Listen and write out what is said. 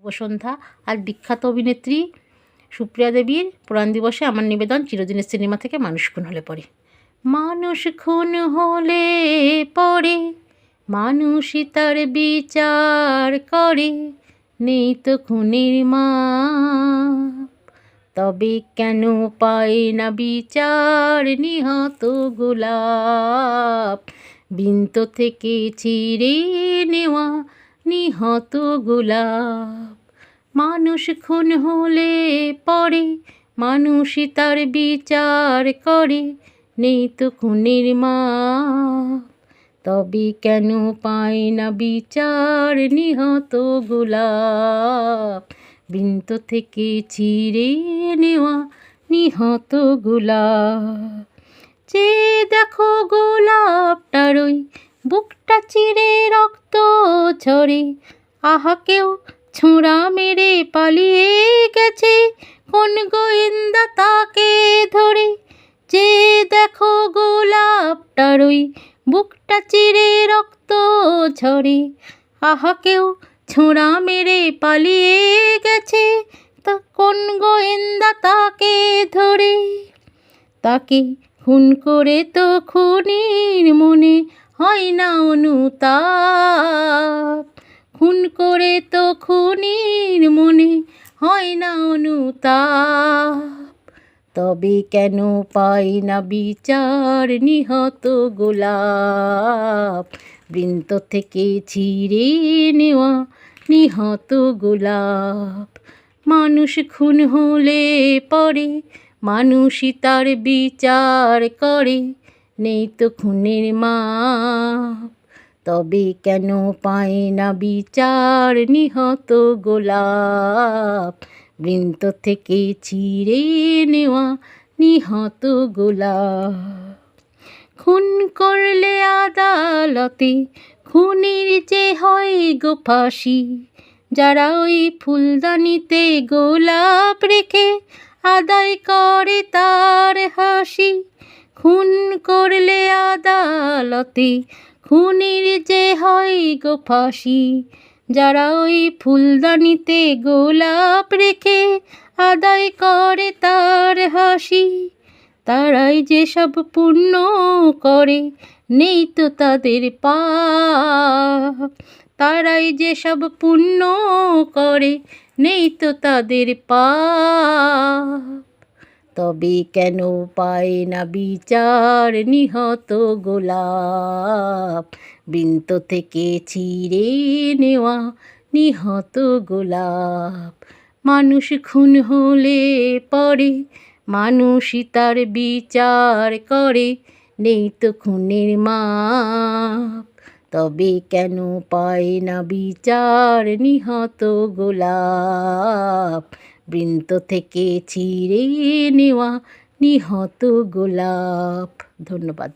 শুভসন্ধ্যা আর বিখ্যাত অভিনেত্রী সুপ্রিয়া দেবীর পুরাণ দিবসে আমার নিবেদন চিরদিনের সিনেমা থেকে মানুষ খুন হলে পরে। মানুষ খুন হলে পরে, মানুষই তার বিচার করে, নেই তো খুনের মা তবে কেন পায় না বিচার নিহত গোলাপ? বিন্ত থেকে ছিঁড়ে নেওয়া নিহত গোলাপ। মানুষ খুন হলে পরে মানুষই তার বিচার করে। নেই তো খুনের মা তবে কেন পায় না বিচার নিহত গোলাপ? বৃন্ত থেকে ছিঁড়ে নেওয়া নিহত গোলাপ। যে দেখো গোলাপটার ওই বুকটা চিরে রক্ত ঝরে। আহা, কেউ ছোঁড়া মেরে পালিয়ে গেছে। কোন গোয়েন্দা তাকে ধরে? যে দেখো গোলাপটার ওই বুকটা চিরে রক্ত ঝরে। আহা, কেউ ছোঁড়া মেরে পালিয়ে গেছে। তা কোন গোয়েন্দা তাকে ধরে? তাকে খুন করে তো খুনির মনে হয় না অনুতাপ। খুন করে তো খুনির মনে হয় না অনুতাপ। তবে কেন পাই না বিচার নিহত গোলাপ? বৃন্ত থেকে ছিঁড়ে নেওয়া নিহত গোলাপ। মানুষ খুন হলে পরে মানুষই তার বিচার করে। নেই তো খুনের মাপ। তবে কেন পায় না বিচার নিহত গোলাপ? বৃন্ত থেকে ছিঁড়ে নেওয়া নিহত গোলাপ। খুন করলে আদালতে খুনির যে হয় গো ফাঁসি। যারা ওই ফুলদানিতে গোলাপ রেখে আদায় করে তার হাসি। খুন করলে আদালতে খুনির যে হয় গো ফাঁসি। যারা ওই ফুলদানিতে গোলাপ রেখে আদায় করে তার হাসি, তারাই যে সব পুণ্য করে, নেই তো তাদের পাপ। তারাই যে সব পুণ্য করে, নেই তো তাদের পাপ। তবে কেন পায় না বিচার? নিহত গোলাপ বৃন্ত থেকে ছিঁড়ে নেওয়া নিহত গোলাপ। মানুষ খুন হলে পরে মানুষই তার বিচার করে, নেই তো খুনের মাপ। তবে কেন পায় না বিচার? নিহত গোলাপ বৃন্ত থেকে চিরে নেওয়া নিহত গোলাপ। ধন্যবাদ।